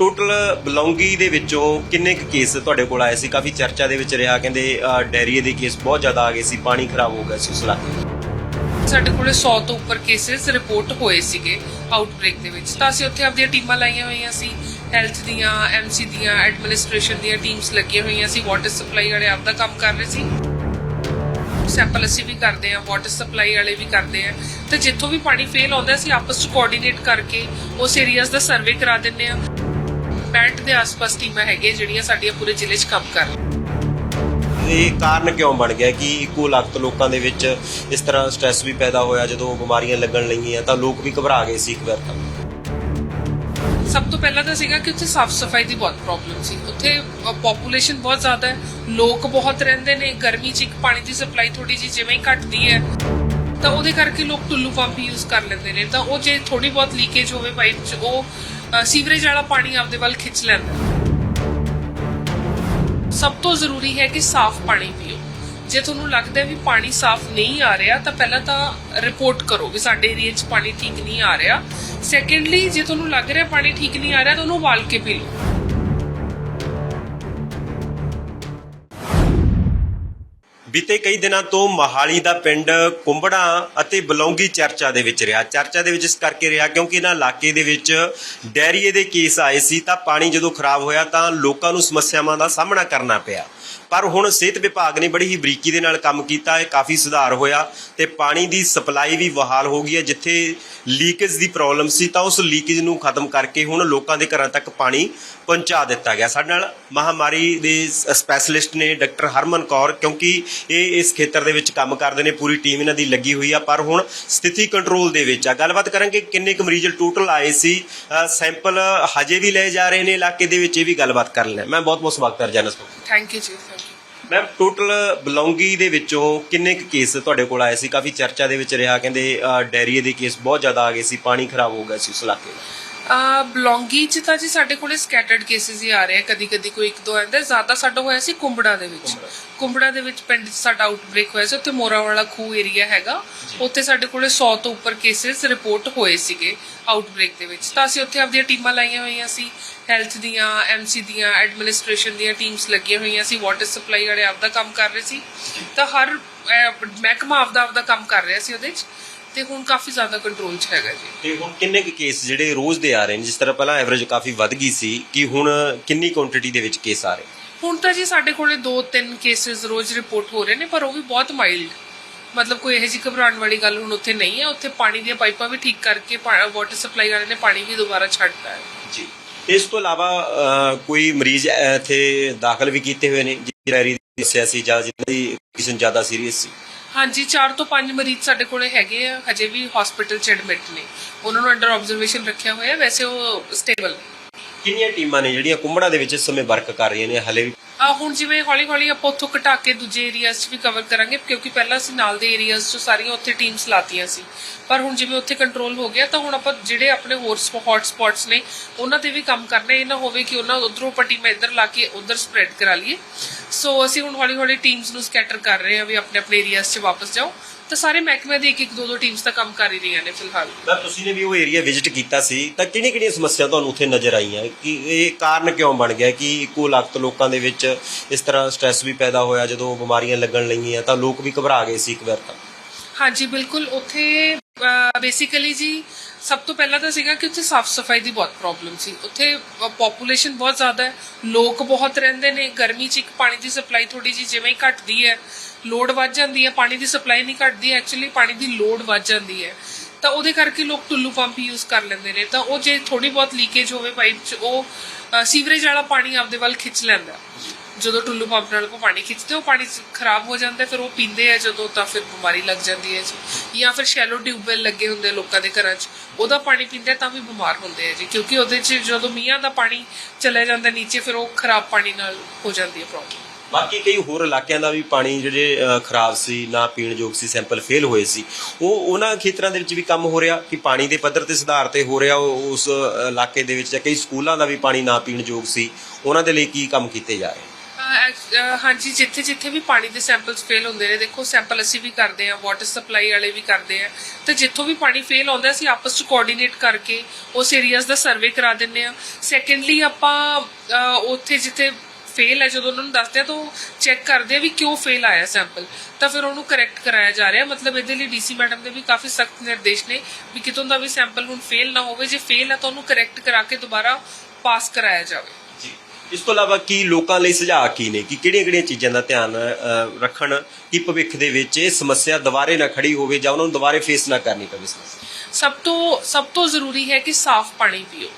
Total Balongi ਦੇ ਵਿੱਚੋਂ ਕਿੰਨੇ ਕੁ ਕੇਸ ਤੁਹਾਡੇ ਕੋਲ ਆਏ ਸੀ? ਕਾਫੀ ਚਰਚਾ ਦੇ ਵਿੱਚ ਰਿਹਾ, ਕਹਿੰਦੇ ਡੈਰੀਏ ਦੇ ਕੇਸ ਬਹੁਤ ਜ਼ਿਆਦਾ ਆ ਗਏ ਸੀ, ਪਾਣੀ ਖਰਾਬ ਹੋ ਗਿਆ ਸੀ ਉਸ ਇਲਾਕੇ 'ਚ। ਸਾਡੇ ਕੋਲੇ 100 ਤੋਂ ਉੱਪਰ ਕੇਸਿਸ ਰਿਪੋਰਟ ਹੋਏ ਸੀਗੇ ਆਊਟਬ੍ਰੇਕ ਦੇ ਵਿੱਚ। ਤਾਂ ਅਸੀਂ ਉੱਥੇ ਆਪਣੀਆਂ ਟੀਮਾਂ ਲਾਈਆਂ ਹੋਈਆਂ ਸੀ ਹੈਲਥ ਦੀਆਂ ਐਮਸੀ ਦੀਆਂ ਐਡਮਿਨਿਸਟ੍ਰੇਸ਼ਨ ਦੀਆਂ ਟੀਮਸ ਲੱਗੀਆਂ ਹੋਈਆਂ ਸੀ ਵਾਟਰ ਸਪਲਾਈ ਵਾਲੇ ਆਪਦਾ ਕੰਮ ਕਰ ਰਹੇ ਸੀ। ਸੈਂਪਲ ਅਸੀਂ ਵੀ ਕਰਦੇ ਆ ਵਾਟਰ ਸਪਲਾਈ ਵਾਲੇ ਵੀ ਕਰਦੇ ਆ ਤੇ ਜਿੱਥੋਂ ਵੀ ਪਾਣੀ ਫੇਲ ਆਉਂਦਾ, ਅਸੀਂ ਆਪਸ ਚ ਕੋਆਰਡੀਨੇਟ ਕਰਕੇ ਉਸ ਏਰੀਆਜ਼ ਦਾ ਸਰਵੇ ਕਰਾ ਦਿੰਨੇ ਆ 65 ਦੇ ਆਸ-ਪਾਸ ਟੀਮਾਂ ਹੈਗੀਆਂ ਜਿਹੜੀਆਂ ਸਾਡੀਆਂ ਪੂਰੇ ਜ਼ਿਲ੍ਹੇ 'ਚ ਕੰਮ ਕਰ ਰਹੀਆਂ। ਇਹ ਕਾਰਨ ਕਿਉਂ ਬਣ ਗਿਆ ਕਿ ਇੱਕੋ ਲਖਤ ਲੋਕਾਂ ਦੇ ਵਿੱਚ ਇਸ ਤਰ੍ਹਾਂ ਸਟ੍ਰੈਸ ਵੀ ਪੈਦਾ ਹੋਇਆ ਜਦੋਂ ਬਿਮਾਰੀਆਂ ਲੱਗਣ ਲੱਗੀਆਂ ਤਾਂ ਲੋਕ ਵੀ ਘਬਰਾ ਗਏ ਸੀ ਇੱਕ ਵਾਰ ਤਾਂ। ਸਭ ਤੋਂ ਪਹਿਲਾਂ ਤਾਂ ਸੀਗਾ ਕਿ ਉੱਥੇ ਸਾਫ਼ ਸਫ਼ਾਈ ਦੀ ਬਹੁਤ ਪ੍ਰੋਬਲਮ ਸੀ। ਉੱਥੇ ਪੋਪੂਲੇਸ਼ਨ ਬਹੁਤ ਜ਼ਿਆਦਾ ਹੈ ਲੋਕ ਬਹੁਤ ਰਹਿੰਦੇ ਨੇ ਗਰਮੀ 'ਚ ਇੱਕ ਪਾਣੀ ਦੀ ਸਪਲਾਈ ਥੋੜੀ ਜਿਹੀ ਜਿਵੇਂ ਹੀ ਘਟਦੀ ਹੈ ਤਾਂ ਉਹਦੇ ਕਰਕੇ ਲੋਕ ਟੁੱਲੂ ਪੰਪ ਯੂਜ਼ ਕਰ ਲੈਂਦੇ ਨੇ। ਤਾਂ ਉਹ ਜੇ ਥੋੜੀ ਬਹੁਤ ਲੀਕੇਜ ਹੋਵੇ ਪਾਈਪ 'ਚ ਉਹ ਸੀਵਰੇਜ ਵਾਲਾ ਪਾਣੀ ਆਪਦੇ ਵੱਲ ਖਿੱਚ ਲੈਂਦਾ ਸਭ ਤੋਂ ਜ਼ਰੂਰੀ ਹੈ ਕਿ ਸਾਫ਼ ਪਾਣੀ ਪੀਓ। ਜੇ ਤੁਹਾਨੂੰ ਲੱਗਦਾ ਵੀ ਪਾਣੀ ਸਾਫ਼ ਨਹੀਂ ਆ ਰਿਹਾ, ਤਾਂ ਪਹਿਲਾਂ ਤਾਂ ਰਿਪੋਰਟ ਕਰੋ ਵੀ ਸਾਡੇ ਏਰੀਆ 'ਚ ਪਾਣੀ ਠੀਕ ਨਹੀਂ ਆ ਰਿਹਾ। ਸੈਕੰਡਲੀ ਜੇ ਤੁਹਾਨੂੰ ਲੱਗ ਰਿਹਾ ਪਾਣੀ ਠੀਕ ਨਹੀਂ ਆ ਰਿਹਾ, ਤਾਂ ਉਹਨੂੰ ਉਬਾਲ ਕੇ ਪੀ ਲਓ। ਬੀਤੇ ਕਈ ਦਿਨਾਂ ਤੋਂ ਮਹਾਲੀ ਦਾ ਪਿੰਡ ਕੁੰਬੜਾ ਅਤੇ ਬਲੌਂਗੀ ਚਰਚਾ ਦੇ ਵਿੱਚ ਰਿਹਾ। ਚਰਚਾ ਦੇ ਵਿੱਚ ਇਸ ਕਰਕੇ ਰਿਹਾ ਕਿਉਂਕਿ ਇਹਨਾਂ ਇਲਾਕੇ ਦੇ ਵਿੱਚ ਡੈਰੀਏ ਦੇ ਕੇਸ ਆਏ ਸੀ ਤਾਂ ਪਾਣੀ ਜਦੋਂ ਖਰਾਬ ਹੋਇਆ ਤਾਂ ਲੋਕਾਂ ਨੂੰ ਸਮੱਸਿਆਵਾਂ ਦਾ ਸਾਹਮਣਾ ਕਰਨਾ ਪਿਆ। ਪਰ ਹੁਣ ਸਿਹਤ ਵਿਭਾਗ ਨੇ ਬੜੀ ਹੀ ਬਰੀਕੀ ਦੇ ਨਾਲ ਕੰਮ ਕੀਤਾ ਹੈ ਕਾਫੀ ਸੁਧਾਰ ਹੋਇਆ ਤੇ ਪਾਣੀ ਦੀ ਸਪਲਾਈ ਵੀ ਬਹਾਲ ਹੋ ਗਈ ਹੈ। ਜਿੱਥੇ ਲੀਕੇਜ ਦੀ ਪ੍ਰੋਬਲਮ ਸੀ ਤਾਂ ਉਸ ਲੀਕੇਜ ਨੂੰ ਖਤਮ ਕਰਕੇ ਹੁਣ ਲੋਕਾਂ ਦੇ ਘਰਾਂ ਤੱਕ ਪਾਣੀ ਪਹੁੰਚਾ ਦਿੱਤਾ ਗਿਆ। ਸਾਡੇ ਨਾਲ ਮਹਾਮਾਰੀ ਦੇ ਸਪੈਸ਼ਲਿਸਟ ਨੇ ਡਾਕਟਰ ਹਰਮਨ ਕੌਰ, ਕਿਉਂਕਿ ਇਹ ਇਸ ਖੇਤਰ ਦੇ ਵਿੱਚ ਕੰਮ ਕਰਦੇ ਨੇ, ਪੂਰੀ ਟੀਮ ਇਹਨਾਂ ਦੀ ਲੱਗੀ ਹੋਈ ਆ। ਪਰ ਹੁਣ ਸਥਿਤੀ ਕੰਟਰੋਲ ਦੇ ਵਿੱਚ ਆ। ਗੱਲਬਾਤ ਕਰਾਂਗੇ ਕਿੰਨੇ ਕੁ ਮਰੀਜ਼ ਟੋਟਲ ਆਏ ਸੀ ਸੈਂਪਲ ਹਜੇ ਵੀ ਲਏ ਜਾ ਰਹੇ ਨੇ, ਇਲਾਕੇ ਦੇ ਵਿੱਚ ਇਹ ਵੀ ਗੱਲਬਾਤ ਕਰ ਲੈਣਾ ਮੈਂ ਬਹੁਤ ਬਹੁਤ ਸਵਾਗਤ ਕਰ ਜਾਨਸ thank you ji ma'am total Balongi ਦੇ ਵਿੱਚੋਂ ਕਿੰਨੇ ਕੁ ਕੇਸ ਤੁਹਾਡੇ ਕੋਲ ਆਏ ਸੀ? ਕਾਫੀ ਚਰਚਾ ਦੇ ਵਿੱਚ ਰਿਹਾ, ਕਹਿੰਦੇ ਡੈਰੀਏ ਦੇ ਕੇਸ ਬਹੁਤ ਜ਼ਿਆਦਾ ਆ ਗਏ ਸੀ, ਪਾਣੀ ਖਰਾਬ ਹੋ ਗਿਆ ਸੀ ਉਸ ਇਲਾਕੇ ਦਾ ਬਲੌਂਗੀ ਚ ਤਾਂ ਜੀ ਸਾਡੇ ਕੋਲੇ ਸਕੈਟਰਡ ਕੇਸਿਸ ਹੀ ਆ ਰਹੇ ਆ ਕਦੀ ਕਦੀ ਕੋਈ ਇੱਕ ਦੋ ਆਂਦਾ ਜ਼ਿਆਦਾ ਸਾਡਾ ਹੋਇਆ ਸੀ ਕੁੰਬੜਾ ਦੇ ਵਿੱਚ। ਕੁੰਬੜਾ। ਦੇ ਵਿੱਚ ਪਿੰਡ 'ਚ ਸਾਡਾ ਆਊਟਬ੍ਰੇਕ ਹੋਇਆ ਸੀ ਉੱਥੇ ਮੋਰਾ ਵਾਲਾ ਖੂਹ ਏਰੀਆ ਹੈਗਾ। ਉੱਥੇ ਸਾਡੇ ਕੋਲੇ 100 ਤੋਂ ਉੱਪਰ ਕੇਸਿਸ ਰਿਪੋਰਟ ਹੋਏ ਸੀਗੇ ਆਊਟਬ੍ਰੇਕ ਦੇ ਵਿੱਚ। ਤਾਂ ਅਸੀਂ ਉੱਥੇ ਆਪਣੀਆਂ ਟੀਮਾਂ ਲਾਈਆਂ ਹੋਈਆਂ ਸੀ ਹੈਲਥ ਦੀਆਂ ਐਮਸੀ ਦੀਆਂ ਐਡਮਿਨਿਸਟ੍ਰੇਸ਼ਨ ਦੀਆਂ ਟੀਮਸ ਲੱਗੀਆਂ ਹੋਈਆਂ ਸੀ ਵਾਟਰ ਸਪਲਾਈ ਵਾਲੇ ਆਪਦਾ ਕੰਮ ਕਰ ਰਹੇ ਸੀ। ਤਾਂ ਹਰ ਮਹਿਕਮਾ ਆਪਦਾ ਆਪਦਾ ਕੰਮ ਕਰ ਰਿਹਾ ਸੀ ਉਹਦੇ 'ਚ। ਤੇ ਹੁਣ ਕਾਫੀ ਜ਼ਿਆਦਾ ਕੰਟਰੋਲ 'ਚ ਹੈਗਾ ਜੀ। ਤੇ ਹੁਣ ਕਿੰਨੇ ਕੁ ਕੇਸ ਜਿਹੜੇ ਰੋਜ਼ ਦੇ ਆ ਰਹੇ ਨੇ? ਜਿਸ ਤਰ੍ਹਾਂ ਪਹਿਲਾਂ ਐਵਰੇਜ ਕਾਫੀ ਵੱਧ ਗਈ ਸੀ ਕਿ ਹੁਣ ਕਿੰਨੀ ਕੁਆਂਟੀਟੀ ਦੇ ਵਿੱਚ ਕੇਸ ਆ ਰਹੇ? ਹੁਣ ਤਾਂ ਜੀ ਸਾਡੇ ਕੋਲੇ 2-3 ਕੇਸਿਸ ਰੋਜ਼ ਰਿਪੋਰਟ ਹੋ ਰਹੇ ਨੇ ਪਰ ਉਹ ਵੀ ਬਹੁਤ ਮਾਈਲਡ ਮਤਲਬ ਕੋਈ ਇਹੋ ਜਿਹੀ ਘਬਰਾਉਣ ਵਾਲੀ ਗੱਲ ਹੁਣ ਉੱਥੇ ਨਹੀਂ ਹੈ। ਉੱਥੇ ਪਾਣੀ ਦੀਆਂ ਪਾਈਪਾਂ ਵੀ ਠੀਕ ਕਰਕੇ ਵਾਟਰ ਸਪਲਾਈ ਵਾਲੇ ਨੇ ਪਾਣੀ ਵੀ ਦੁਬਾਰਾ ਛੱਡਤਾ ਹੈ। ਜੀ। ਇਸ ਤੋਂ ਇਲਾਵਾ ਕੋਈ ਮਰੀਜ਼ ਇੱਥੇ ਦਾਖਲ ਵੀ ਕੀਤੇ ਹੋਏ ਨੇ ਜਿਹੜੀ ਦੱਸਿਆ ਸੀ ਜਾਂ ਜਿਹਨਾਂ ਦੀ ਕੰਡੀਸ਼ਨ ਜ਼ਿਆਦਾ ਸੀਰੀਅਸ ਸੀ? ਹਾਂਜੀ 4 ਤੋਂ 5 ਮਰੀਜ਼ ਸਾਡੇ ਕੋਲੇ ਹੈਗੇ ਆ, ਹਜੇ ਵੀ ਹਸਪੀਟਲ 'ਚ ਐਡਮਿਟ ਨੇ। ਉਹਨਾਂ ਨੂੰ ਅੰਡਰ ਆਬਜ਼ਰਵੇਸ਼ਨ ਰੱਖਿਆ ਹੋਇਆ, ਵੈਸੇ ਉਹ ਸਟੇਬਲ ਨੇ। ਕਿੰਨੀਆਂ ਟੀਮਾਂ ਨੇ ਜਿਹੜੀਆਂ ਕੁੰਬੜਾ ਦੇ ਵਿੱਚ ਇਸ ਸਮੇਂ ਵਰਕ ਕਰ ਰਹੀਆਂ ਨੇ ਹਲੇ ਵੀ? ਆ, ਹੁਣ ਜਿਵੇਂ ਹੌਲੀ ਹੌਲੀ ਆਪਾਂ ਉੱਥੋਂ ਘਟਾ ਕੇ ਦੂਜੇ ਏਰੀਆਜ਼ 'ਚ ਵੀ ਕਵਰ ਕਰਾਂਗੇ, ਕਿਉਂਕਿ ਪਹਿਲਾਂ ਅਸੀਂ ਨਾਲ ਦੇ ਏਰੀਆਜ਼ 'ਚ ਸਾਰੀਆਂ ਉੱਥੇ ਟੀਮਸ ਲਾਤੀਆਂ ਸੀ। ਪਰ ਹੁਣ ਜਿਵੇਂ ਉੱਥੇ ਕੰਟਰੋਲ ਹੋ ਗਿਆ, ਤਾਂ ਹੁਣ ਆਪਾਂ ਜਿਹੜੇ ਆਪਣੇ ਹੋਰ ਹੌਟ ਸਪੌਟਸ ਨੇ, ਉਹਨਾਂ ਤੇ ਵੀ ਕੰਮ ਕਰਨਾ, ਇਹ ਨਾ ਹੋਵੇ ਕਿ ਉਹਨਾਂ ਉਧਰੋਂ ਆਪਾਂ ਟੀਮਾਂ ਇੱਧਰ ਲਾ ਕੇ ਉਧਰ ਸਪਰੈਡ ਕਰਾ ਲਈਏ। ਸੋ ਅਸੀਂ ਹੁਣ ਹੌਲੀ ਹੌਲੀ ਟੀਮਸ ਨੂੰ ਸਕੈਟਰ ਕਰ ਰਹੇ ਹਾਂ ਵੀ ਆਪਣੇ ਆਪਣੇ ਏਰੀਆਜ਼ 'ਚ ਵਾਪਸ ਜਾਓ। ਤਾਂ ਸਾਰੇ ਮਹਿਕਮੇ ਦੀ ਇੱਕ ਇੱਕ ਦੋ ਦੋ ਟੀਮਸ ਤਾਂ ਕੰਮ ਕਰ ਹੀ ਰਹੀਆਂ ਨੇ ਫਿਲਹਾਲ। ਤਾਂ ਤੁਸੀਂ ਨੇ ਵੀ ਉਹ ਏਰੀਆ ਵਿਜ਼ਿਟ ਕੀਤਾ ਸੀ ਤਾਂ ਕਿਹੜੀਆਂ ਕਿਹੜੀਆਂ ਸਮੱਸਿਆ ਤੁਹਾਨੂੰ ਉੱਥੇ ਨਜ਼ਰ ਆਈਆਂ? ਕਿ ਇਹ ਕਾਰਨ ਕਿਉਂ ਬਣ ਗਿਆ ਕਿ ਇੱਕੋ ਲਖਤ ਲੋਕਾਂ ਦੇ ਵਿੱਚ ਇਸ ਤਰ੍ਹਾਂ ਸਟ੍ਰੈਸ ਵੀ ਪੈਦਾ ਹੋਇਆ ਜਦੋਂ ਬਿਮਾਰੀਆਂ ਲੱਗਣ ਲੱਗੀਆਂ ਤਾਂ ਲੋਕ ਵੀ ਘਬਰਾ ਗਏ ਸੀ ਇੱਕ ਵਾਰ ਤਾਂ? ਹਾਂਜੀ ਬਿਲਕੁਲ। ਉੱਥੇ ਬੇਸਿਕਲੀ ਜੀ ਸਭ ਤੋਂ ਪਹਿਲਾਂ ਤਾਂ ਸੀਗਾ ਕਿ ਉੱਥੇ ਸਾਫ਼ ਸਫ਼ਾਈ ਦੀ ਬਹੁਤ ਪ੍ਰੋਬਲਮ ਸੀ। ਉੱਥੇ ਪੋਪੂਲੇਸ਼ਨ ਬਹੁਤ ਜ਼ਿਆਦਾ ਹੈ, ਲੋਕ ਬਹੁਤ ਰਹਿੰਦੇ ਨੇ, ਗਰਮੀ 'ਚ ਇੱਕ ਪਾਣੀ ਦੀ ਸਪਲਾਈ ਥੋੜੀ ਜਿਹੀ ਜਿਵੇਂ ਹੀ ਘਟਦੀ ਹੈ ਲੋਡ ਵੱਧ ਜਾਂਦੀ ਹੈ, ਪਾਣੀ ਦੀ ਸਪਲਾਈ ਨਹੀਂ ਘਟਦੀ ਐਕਚੁਅਲੀ ਪਾਣੀ ਦੀ ਲੋਡ ਵੱਧ ਜਾਂਦੀ ਹੈ। ਤਾਂ ਉਹਦੇ ਕਰਕੇ ਲੋਕ ਟੁੱਲੂ ਪੰਪ ਯੂਜ਼ ਕਰ ਲੈਂਦੇ ਨੇ। ਤਾਂ ਉਹ ਜੇ ਥੋੜੀ ਬਹੁਤ ਲੀਕੇਜ ਹੋਵੇ ਪਾਈਪ 'ਚ, ਉਹ ਸੀਵਰੇਜ ਵਾਲਾ ਪਾਣੀ ਆਪਦੇ ਵੱਲ ਖਿੱਚ ਲੈਂਦਾ। ਜਦੋਂ ਟੁੱਲੂ ਪੰਪ ਨਾਲ ਉਹ ਪਾਣੀ ਖਿੱਚਦੇ, ਉਹ ਪਾਣੀ ਖਰਾਬ ਹੋ ਜਾਂਦਾ, ਫਿਰ ਉਹ ਪੀਂਦੇ ਆ ਜਦੋਂ ਤਾਂ ਫਿਰ ਬਿਮਾਰੀ ਲੱਗ ਜਾਂਦੀ ਹੈ ਜੀ। ਜਾਂ ਫਿਰ ਸ਼ੈਲੋ ਟਿਊਬਵੈਲ ਲੱਗੇ ਹੁੰਦੇ ਲੋਕਾਂ ਦੇ ਘਰਾਂ 'ਚ, ਉਹਦਾ ਪਾਣੀ ਪੀਂਦੇ ਤਾਂ ਵੀ ਬਿਮਾਰ ਹੁੰਦੇ ਆ ਜੀ, ਕਿਉਂਕਿ ਉਹਦੇ 'ਚ ਜਦੋਂ ਮੀਂਹਾਂ ਦਾ ਪਾਣੀ ਚਲਾ ਜਾਂਦਾ ਨੀਚੇ, ਫਿਰ ਉਹ ਖਰਾਬ ਪਾਣੀ ਨਾਲ ਹੋ ਜਾਂਦੀ ਹੈ ਪ੍ਰੋਬਲਮ ਬਾਕੀ ਕਈ ਹੋਰ ਇਲਾਕਿਆਂ ਦਾ ਵੀ ਪਾਣੀ ਜਿਹੜੇ ਖਰਾਬ ਸੀ, ਨਾ ਪੀਣ ਯੋਗ ਸੀ ਸੈਂਪਲ ਫੇਲ ਹੋਏ ਸੀ, ਉਹ ਉਹਨਾਂ ਖੇਤਰਾਂ ਦੇ ਵਿੱਚ ਵੀ ਕੰਮ ਹੋ ਰਿਹਾ ਕਿ ਪਾਣੀ ਦੇ ਪੱਧਰ ਤੇ ਸੁਧਾਰ ਤੇ ਹੋ ਰਿਹਾ ਉਸ ਇਲਾਕੇ ਦੇ ਵਿੱਚ ਜਾਂ ਕਈ ਸਕੂਲਾਂ ਦਾ ਵੀ ਪਾਣੀ ਨਾ ਪੀਣ ਯੋਗ ਸੀ, ਉਹਨਾਂ ਦੇ ਲਈ ਕੀ ਕੰਮ ਕੀਤੇ ਜਾ ਰਹੇ ਹਾਂਜੀ, ਜਿੱਥੇ ਜਿੱਥੇ ਵੀ ਪਾਣੀ ਦੇ ਸੈਂਪਲਸ ਫੇਲ ਹੁੰਦੇ ਨੇ, ਦੇਖੋ ਸੈਂਪਲ ਅਸੀਂ ਵੀ ਕਰਦੇ ਆ ਵਾਟਰ ਸਪਲਾਈ ਵਾਲੇ ਵੀ ਕਰਦੇ ਆ ਤੇ ਜਿੱਥੋਂ ਵੀ ਪਾਣੀ ਫੇਲ ਆਉਂਦਾ, ਅਸੀਂ ਆਪਸ ਚ ਕੋਆਰਡੀਨੇਟ ਕਰਕੇ ਉਸ ਏਰੀਆਜ਼ ਦਾ ਸਰਵੇ ਕਰਾ ਦਿੰਨੇ ਆ ਸੈਕੰਡਲੀ ਆਪਾਂ ਉੱਥੇ ਜਿੱਥੇ ਫੇਲ ਹੈ, ਜਦੋਂ ਉਹਨਾਂ ਨੂੰ ਦੱਸਦੇ ਆ ਤਾਂ ਚੈੱਕ ਕਰਦੇ ਆ ਵੀ ਕਿਉਂ ਫੇਲ ਆਇਆ ਸੈਂਪਲ ਤਾਂ ਫਿਰ ਉਹਨੂੰ ਕਰੈਕਟ ਕਰਾਇਆ ਜਾ ਰਿਹਾ। ਮਤਲਬ ਇਹਦੇ ਲਈ ਡੀਸੀ ਮੈਡਮ ਦੇ ਵੀ ਕਾਫੀ ਸਖਤ ਨਿਰਦੇਸ਼ ਨੇ ਵੀ ਕਿਤੋਂ ਦਾ ਵੀ ਸੈਂਪਲ ਹੁਣ ਫੇਲ ਨਾ ਹੋਵੇ। ਜੇ ਫੇਲ ਹੈ, ਤਾਂ ਉਹਨੂੰ ਕਰੈਕਟ ਕਰਾ ਕੇ ਦੁਬਾਰਾ ਪਾਸ ਕਰਾਇਆ ਜਾਵੇ। ਜੀ। ਇਸ ਤੋਂ ਇਲਾਵਾ ਕੀ ਲੋਕਾਂ ਲਈ ਸੁਝਾਅ ਕੀ ਨੇ? ਕਿ ਕਿਹੜੀਆਂ-ਕਿਹੜੀਆਂ ਚੀਜ਼ਾਂ ਦਾ ਧਿਆਨ ਰੱਖਣ ਕਿ ਭਵਿੱਖ ਦੇ ਵਿੱਚ ਇਹ ਸਮੱਸਿਆ ਦੁਬਾਰੇ ਨਾ ਖੜੀ ਹੋਵੇ ਜਾਂ ਉਹਨਾਂ ਨੂੰ ਦੁਬਾਰੇ ਫੇਸ ਨਾ ਕਰਨੀ ਪਵੇ ਸਮੱਸਿਆ ਸਭ ਤੋਂ ਸਭ ਤੋਂ ਜ਼ਰੂਰੀ ਹੈ ਕਿ ਸਾਫ਼ ਪਾਣੀ ਪੀਓ।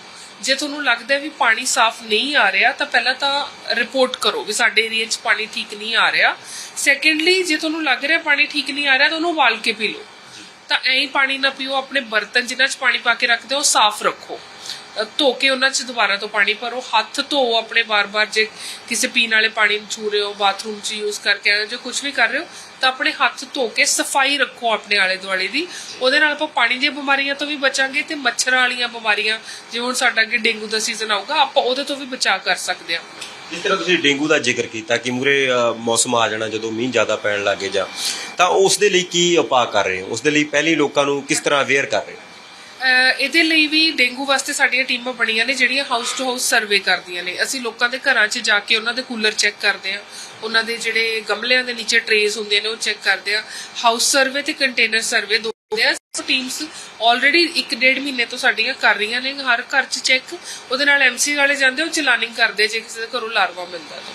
ਜੇ ਤੁਹਾਨੂੰ ਲੱਗਦਾ ਵੀ ਪਾਣੀ ਸਾਫ਼ ਨਹੀਂ ਆ ਰਿਹਾ, ਤਾਂ ਪਹਿਲਾਂ ਤਾਂ ਰਿਪੋਰਟ ਕਰੋ ਵੀ ਸਾਡੇ ਏਰੀਆ 'ਚ ਪਾਣੀ ਠੀਕ ਨਹੀਂ ਆ ਰਿਹਾ। ਸੈਕੰਡਲੀ ਜੇ ਤੁਹਾਨੂੰ ਲੱਗ ਰਿਹਾ ਪਾਣੀ ਠੀਕ ਨਹੀਂ ਆ ਰਿਹਾ, ਤਾਂ ਉਹਨੂੰ ਉਬਾਲ ਕੇ ਪੀ ਲਓ। ਤਾਂ ਐਂ ਪਾਣੀ ਨਾ ਪੀਓ, ਆਪਣੇ ਬਰਤਨ ਜਿਨ੍ਹਾਂ 'ਚ ਪਾਣੀ ਪਾ ਕੇ ਰੱਖਦੇ ਹੋ ਸਾਫ਼ ਰੱਖੋ। ਧੋ ਕੇ ਉਹਨਾਂ 'ਚ ਦੁਬਾਰਾ ਤੋਂ ਪਾਣੀ ਭਰੋ। ਹੱਥ ਧੋਓ ਆਪਣੇ ਬਾਰ-ਬਾਰ, ਜੇ ਕਿਸੇ ਪੀਣ ਵਾਲੇ ਪਾਣੀ ਨੂੰ ਛੂ ਰਹੇ ਹੋ, ਬਾਥਰੂਮ 'ਚ ਯੂਜ਼ ਕਰਕੇ ਆਏ ਹੋ ਕੁਝ ਵੀ ਕਰ ਰਹੇ ਹੋ, ਤਾਂ ਆਪਣੇ ਹੱਥ ਧੋ ਕੇ ਸਫ਼ਾਈ ਰੱਖੋ ਆਪਣੇ ਆਲੇ ਦੁਆਲੇ ਦੀ। ਉਹਦੇ ਨਾਲ ਆਪਾਂ ਪਾਣੀ ਦੀਆਂ ਬਿਮਾਰੀਆਂ ਤੋਂ ਵੀ ਬਚਾਂਗੇ ਤੇ ਮੱਛਰਾਂ ਵਾਲੀਆਂ ਬਿਮਾਰੀਆਂ, ਜਿਵੇਂ ਹੁਣ ਸਾਡਾ ਅੱਗੇ ਡੇਂਗੂ ਦਾ ਸੀਜ਼ਨ ਆਊਗਾ, ਆਪਾਂ ਉਹਦੇ ਤੋਂ ਵੀ ਬਚਾ ਕਰ ਸਕਦੇ ਹਾਂ। ਜਿਸ ਤਰ੍ਹਾਂ ਤੁਸੀਂ ਡੇਂਗੂ ਦਾ ਜ਼ਿਕਰ ਕੀਤਾ ਕਿ ਮੂਰੇ ਮੌਸਮ ਆ ਜਾਣਾ ਜਦੋਂ ਮੀਂਹ ਜ਼ਿਆਦਾ ਪੈਣ ਲੱਗੇ ਜਾਂ, ਤਾਂ ਉਸ ਦੇ ਲਈ ਕੀ ਉਪਾਅ ਕਰ ਰਹੇ ਹੋ? ਉਸ ਦੇ ਲਈ ਪਹਿਲੀ ਲੋਕਾਂ ਨੂੰ ਕਿਸ ਤਰ੍ਹਾਂ ਅਵੇਅਰ ਕਰ ਰਹੇ ਹੋ? ਇਹਦੇ ਲਈ ਵੀ ਡੇਂਗੂ ਵਾਸਤੇ ਸਾਡੀਆਂ ਟੀਮਾਂ ਬਣੀਆਂ ਨੇ, ਜਿਹੜੀਆਂ ਹਾਊਸ ਟੂ ਹਾਊਸ ਸਰਵੇ ਕਰਦੀਆਂ ਨੇ। ਅਸੀਂ ਲੋਕਾਂ ਦੇ ਘਰਾਂ 'ਚ ਜਾ ਕੇ ਉਹਨਾਂ ਦੇ ਕੂਲਰ ਚੈੱਕ ਕਰਦੇ ਆ ਉਹਨਾਂ ਦੇ ਜਿਹੜੇ ਗਮਲਿਆਂ ਦੇ ਨੀਚੇ ਟਰੇਜ਼ ਹੁੰਦੇ ਨੇ, ਉਹ ਚੈੱਕ ਕਰਦੇ ਆ ਹਾਊਸ ਸਰਵੇ ਤੇ ਕੰਟੇਨਰ ਸਰਵੇ ਦੋ ਟੀਮਸ ਆਲਰੇਡੀ 1.5 ਮਹੀਨੇ ਤੋਂ ਸਾਡੀਆਂ ਕਰ ਰਹੀਆਂ ਨੇ। ਹਰ ਘਰ 'ਚ ਚੈੱਕ ਉਹਦੇ ਨਾਲ ਐਮਸੀ ਵਾਲੇ ਜਾਂਦੇ, ਉਹ ਚਲਾਨਿੰਗ ਕਰਦੇ ਜੇ ਕਿਸੇ ਦੇ ਘਰੋਂ ਲਾਰਵਾ ਮਿਲਦਾ ਤਾਂ।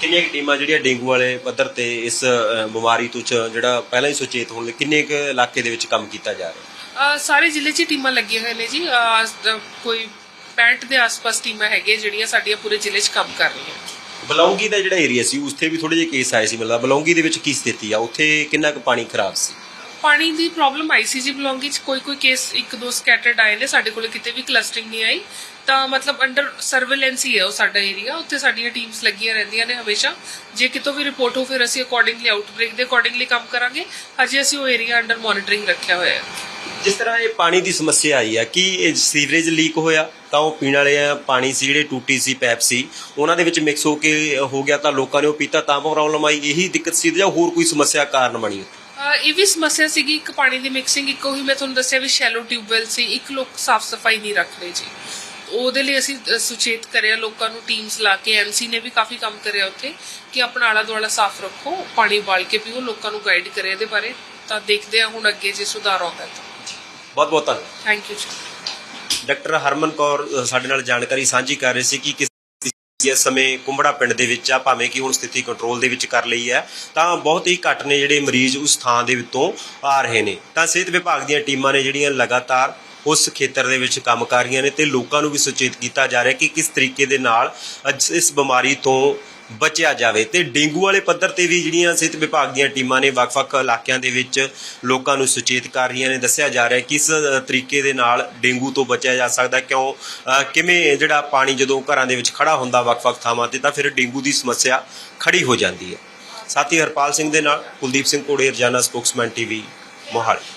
ਕਿੰਨੀਆਂ ਟੀਮਾਂ ਜਿਹੜੀਆਂ ਡੇਂਗੂ ਵਾਲੇ ਪੱਧਰ ਤੇ ਇਸ ਬਿਮਾਰੀ ਤੋਂ ਜਿਹੜਾ ਪਹਿਲਾਂ ਹੀ ਸੁਚੇਤ ਹੋਣ ਲਈ ਕਿੰਨੇ ਇਲਾਕੇ ਦੇ ਵਿੱਚ ਕੰਮ ਕੀਤਾ ਜਾ ਰਿਹਾ? ਸਾਰੇ ਜ਼ਿਲ੍ਹੇ 'ਚ ਹੀ ਟੀਮਾਂ ਲੱਗੀਆਂ ਹੋਈਆਂ ਨੇ ਜੀ। ਕੋਈ 65 ਦੇ ਆਸ-ਪਾਸ ਟੀਮਾਂ ਹੈਗੀਆਂ ਜਿਹੜੀਆਂ ਸਾਡੀਆਂ ਪੂਰੇ ਜ਼ਿਲ੍ਹੇ 'ਚ ਕੰਮ ਕਰ ਰਹੀਆਂ ਬਲੌਂਗੀ ਦਾ ਜਿਹੜਾ ਏਰੀਆ ਸੀ ਉੱਥੇ ਵੀ ਥੋੜੇ ਜਿਹੇ ਕੇਸ ਆਏ ਸੀ ਮਤਲਬ ਬਲੌਂਗੀ ਦੇ ਵਿੱਚ ਕੀ ਸਥਿਤੀ ਆ? ਉੱਥੇ ਕਿੰਨਾ ਕੁ ਪਾਣੀ ਖਰਾਬ ਸੀ? ਪਾਣੀ ਦੀ ਪ੍ਰੋਬਲਮ ਆਈ ਸੀ ਜੀ ਬਲੌਂਗੀ 'ਚ। ਕੋਈ ਕੋਈ ਕੇਸ ਇੱਕ ਦੋ ਸਕੈਟਰਡ ਆਏ ਨੇ ਸਾਡੇ ਕੋਲ ਕਿਤੇ ਵੀ ਕਲਸਟਰਿੰਗ ਨਹੀਂ ਆਈ। ਤਾਂ ਮਤਲਬ ਅੰਡਰ ਸਰਵੇਲੈਂਸ ਹੀ ਹੈ ਉਹ ਸਾਡਾ ਏਰੀਆ ਉੱਥੇ ਸਾਡੀਆਂ ਟੀਮਸ ਲੱਗੀਆਂ ਰਹਿੰਦੀਆਂ ਨੇ ਹਮੇਸ਼ਾ। ਜੇ ਕਿਤੋਂ ਵੀ ਰਿਪੋਰਟ ਹੋ ਫਿਰ ਅਸੀਂ ਅਕੋਰਡਿੰਗਲੀ ਆਊਟਬ੍ਰੇਕ ਦੇ ਅਕੋਰਡਿੰਗਲੀ ਕੰਮ ਕਰਾਂਗੇ। ਹਜੇ ਅਸੀਂ ਉਹ ਏਰੀਆ ਅੰਡਰ ਮੋਨਿਟਰਿੰਗ ਰੱਖਿਆ ਹੋਇਆ ਹੈ। ਜਿਸ ਤਰ੍ਹਾਂ ਇਹ ਪਾਣੀ ਦੀ ਸਮੱਸਿਆ ਆਈ ਆ, ਕੀ ਇਹ ਸੀਵਰੇਜ ਲੀਕ ਹੋਇਆ? ਤਾਂ ਉਹ ਪੀਣ ਵਾਲੇ ਪਾਣੀ ਸੀ, ਜਿਹੜੇ ਟੂਟੀ ਸੀ, ਪੈਪ ਸੀ, ਉਹਨਾਂ ਦੇ ਵਿੱਚ ਮਿਕਸ ਹੋ ਕੇ ਹੋ ਗਿਆ ਤਾਂ ਲੋਕਾਂ ਨੇ ਉਹ ਪੀਤਾ, ਤਾਂ ਪ੍ਰੋਬਲਮ ਆਈ। ਇਹੀ ਦਿੱਕਤ ਸੀ ਜਾਂ ਹੋਰ ਕੋਈ ਸਮੱਸਿਆ ਕਾਰਨ ਬਣੀ ਇਹ ਵੀ ਸਮੱਸਿਆ ਸੀਗੀ ਇੱਕ ਪਾਣੀ ਦੀ ਮਿਕਸਿੰਗ ਇੱਕੋ ਹੀ ਮੈਂ ਤੁਹਾਨੂੰ ਦੱਸਿਆ ਵੀ ਸ਼ੈਲੋ ਟਿਊਬਵੈਲ ਸੀ, ਇੱਕ ਲੋਕ ਸਾਫ਼ ਸਫ਼ਾਈ ਨਹੀਂ ਰੱਖ ਰਹੇ ਜੀ। ਉਹਦੇ ਲਈ ਅਸੀਂ ਸੁਚੇਤ ਕਰਿਆ, ਲੋਕਾਂ ਨੂੰ ਟੀਮਸ ਲਾ ਕੇ ਐਮਸੀ ਨੇ ਵੀ ਕਾਫੀ ਕੰਮ ਕਰਿਆ ਉੱਥੇ, ਕਿ ਆਪਣਾ ਆਲਾ ਦੁਆਲਾ ਸਾਫ਼ ਰੱਖੋ, ਪਾਣੀ ਉਬਾਲ ਕੇ ਪੀਓ, ਲੋਕਾਂ ਨੂੰ ਗਾਈਡ ਕਰਿਆ ਇਹਦੇ ਬਾਰੇ, ਤਾਂ ਦੇਖਦੇ ਆ ਹੁਣ ਅੱਗੇ ਜੇ ਸੁਧਾਰ ਆਉਂਦਾ ਤਾਂ। ਬਹੁਤ ਬਹੁਤ ਧੰਨਵਾਦ। Thank you ji doctor Harman Kaur ਅ, ਸਾਡੇ ਨਾਲ ਜਾਣਕਾਰੀ ਸਾਂਝੀ ਕਰ ਰਹੇ ਸੀ ਕਿ ਕਿਸ ਇਸ ਸਮੇਂ ਕੁੰਬੜਾ ਪਿੰਡ ਦੇ ਵਿੱਚ ਆ ਭਾਵੇਂ ਕਿ ਹੁਣ ਸਥਿਤੀ ਕੰਟਰੋਲ ਦੇ ਵਿੱਚ ਕਰ ਲਈ ਹੈ ਤਾਂ ਬਹੁਤ ਹੀ ਘੱਟ ਨੇ ਜਿਹੜੇ ਮਰੀਜ਼ ਉਸ ਥਾਂ ਦੇ ਵਿੱਚੋਂ ਆ ਰਹੇ ਨੇ। ਤਾਂ ਸਿਹਤ ਵਿਭਾਗ ਦੀਆਂ ਟੀਮਾਂ ਨੇ ਜਿਹੜੀਆਂ ਲਗਾਤਾਰ ਉਸ ਖੇਤਰ ਦੇ ਵਿੱਚ ਕੰਮ ਕਰ ਰਹੀਆਂ ਨੇ ਤੇ ਲੋਕਾਂ ਨੂੰ ਵੀ ਸੁਚੇਤ ਕੀਤਾ ਜਾ ਰਿਹਾ ਕਿ ਕਿਸ ਤਰੀਕੇ ਦੇ ਨਾਲ ਅੱਜ ਇਸ ਬਿਮਾਰੀ ਤੋਂ ਬਚਿਆ ਜਾਵੇ ਤੇ ਡੇਂਗੂ ਵਾਲੇ ਪੱਧਰ ਤੇ ਵੀ ਜਿਹੜੀਆਂ ਸਿਹਤ ਵਿਭਾਗ ਦੀਆਂ ਟੀਮਾਂ ਨੇ ਵੱਖ-ਵੱਖ ਇਲਾਕਿਆਂ ਦੇ ਵਿੱਚ ਲੋਕਾਂ ਨੂੰ ਸੁਚੇਤ ਕਰ ਰਹੀਆਂ ਨੇ, ਦੱਸਿਆ ਜਾ ਰਿਹਾ ਕਿਸ ਤਰੀਕੇ ਦੇ ਨਾਲ ਡੇਂਗੂ ਤੋਂ ਬਚਿਆ ਜਾ ਸਕਦਾ ਕਿਉਂ? ਕਿਵੇਂ ਜਿਹੜਾ ਪਾਣੀ ਜਦੋਂ ਘਰਾਂ ਦੇ ਵਿੱਚ ਖੜਾ ਹੁੰਦਾ ਵੱਖ-ਵੱਖ ਥਾਵਾਂ ਤੇ ਤਾਂ ਫਿਰ ਡੇਂਗੂ ਦੀ ਸਮੱਸਿਆ ਖੜੀ ਹੋ ਜਾਂਦੀ ਹੈ। ਸਾਥੀ ਹਰਪਾਲ ਸਿੰਘ ਦੇ ਨਾਲ ਕੁਲਦੀਪ ਸਿੰਘ ਕੋੜੇ ਰਜਾਨਾ ਸਪੋਕਸਮੈਨ ਟੀਵੀ ਮੋਹਾਲੀ।